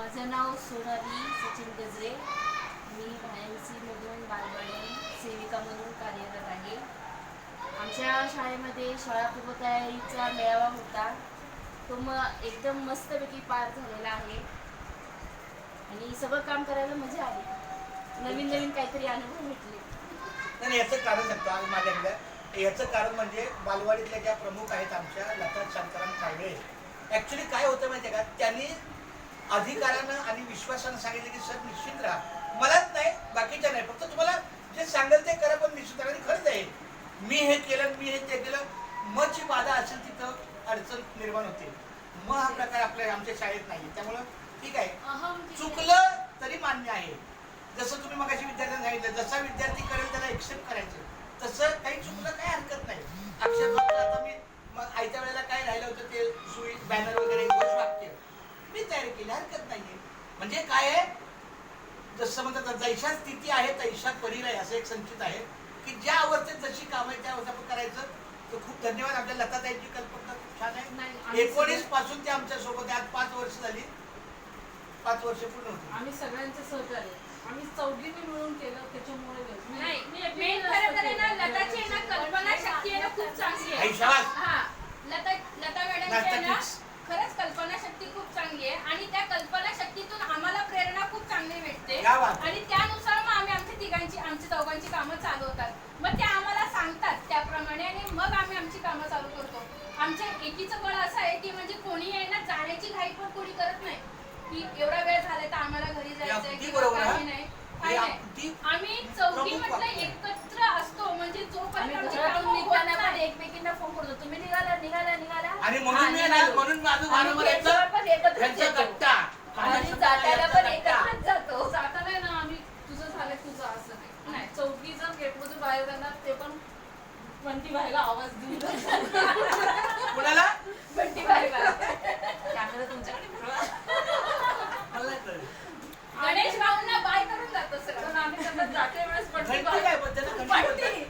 माझं नाव सोनाली सचिन गजरे. मी मधून बालवाडी सेविका म्हणून कार्यरत आहे. आमच्या शाळेमध्ये शाळा पूर्वतयारीचा मेळावा होता. तो मग एकदम मस्तपैकी पार झालेला आहे. आणि सगळं काम करायला मजा आली. नवीन नवीन काहीतरी अनुभव भेटले. नाही याचं कारण सांगतो आज माझ्याकडे. याचं कारण म्हणजे बालवाडीतल्या ज्या प्रमुख आहेत आमच्या लता शांताराम काळवे ऍक्च्युली काय होतं माहितीये का? त्यांनी अधिकारानं आणि विश्वासानं सांगितलं की सर निश्चित राहा. मलाच नाही बाकीच्या नाही. फक्त तुम्हाला जे सांगेल ते करा पण निश्चित राहा आणि खरंच आहे. मी हे केलं मी हे ते केलं. मग जी बाधा असेल तिथं अडचण निर्माण होते. मग हा प्रकार आपल्या आमच्या शाळेत नाही. त्यामुळं ठीक आहे. चुकलं तरी मान्य आहे. जसं तुम्ही मगाशी विद्यार्थ्यांना सांगितलं जसा विद्यार्थी करेल त्याला एक्सेप्ट करायचं. तसं काही चुकलं काही हरकत नाही. म्हणजे काय आहे? जसं म्हणतात जैशा स्थिती आहे तैशा परीर आहे असं एक संचित आहे की ज्या अवस्थेत जशी काम आहे त्या अवस्थेत आपण करायचं. तर खूप धन्यवाद. आपल्या लताताईची कल्पना खूप छान नाही, आहे एकोणीसपासून ते आमच्यासोबत. आज पाच वर्ष झाली. पाच वर्ष पूर्ण होती आम्ही सगळ्यांचं सहकार्य आम्ही चौघींनी मिळून केलं त्याच्यामुळे. नाही मी एकटी मेन नसतं खरं तर आहे ना केलं. लताची आहे ना कल्पना शक्ती आहे ना खूप चांगली आई आहे शाबास. हा लता लता मॅडमची आहे ना नाटकीच. खरंच कल्पना शक्ती खूप चांगली आहे आणि त्या कल्पना शक्तीतून आम्हाला प्रेरणा खूप चांगली भेटते क्या बात. आणि त्यानुसार मग आम्ही आमच्या तिघांची आमची चौघांची कामं चालवतात. मग त्या आम्हाला सांगतात त्याप्रमाणे आणि मग आम्ही आमची कामं चालू करतो. आमच्या एकीचं बळ असं आहे की म्हणजे कोणी आहे ना जाण्याची घाई पण कोणी करत नाही. की एवढा वेळ झाला तर आम्हाला घरी जायचंय किंवा. काही नाही. आम्ही प्रमुख म्हटलं. एकत्र असतो. म्हणजे जोपर्यंत पण नाही. एकमेकींना फोन करतो. तुम्ही निघाला निघाला निघाला. आणि म्हणून हा. म्हणून माझं पण आणि जाताना पण एकत्रच जातो जाताना आहे ना आम्ही तुझं झालं तुझं असं नाही नाही गेटमधून बाहेर जाणार ते पण बंटी भाईला आवाज देऊन कुणाला? बंटी बाहेर कॅमेरा तुमच्याकडे. गणेश भाऊंना बाय करून जातो सगळं. पण आम्ही त्यांना जाते वेळेस बंटी भाई